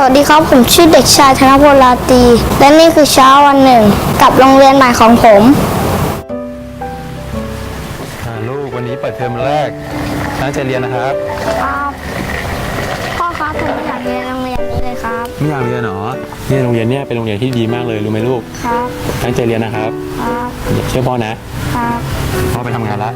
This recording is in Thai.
สวัสดีครับ ผมชื่อเด็กชายธนพลลาตี และนี่คือเช้าวันหนึ่ง กับโรงเรียนใหม่ของผมอ่าลูกวันนี้เปิดเทอมแรกตั้งใจเรียนนะครับ พ่อครับผมไม่อยากเรียนโรงเรียนนี้เลยครับไม่อยากเรียนหรอเนี่ยโรงเรียนเนี่ยเป็นโรงเรียนที่ดีมากเลยรู้ไหมลูก ครับตั้งใจเรียนนะครับครับเชื่อพ่อนะ ครับพ่อไปทำงานละ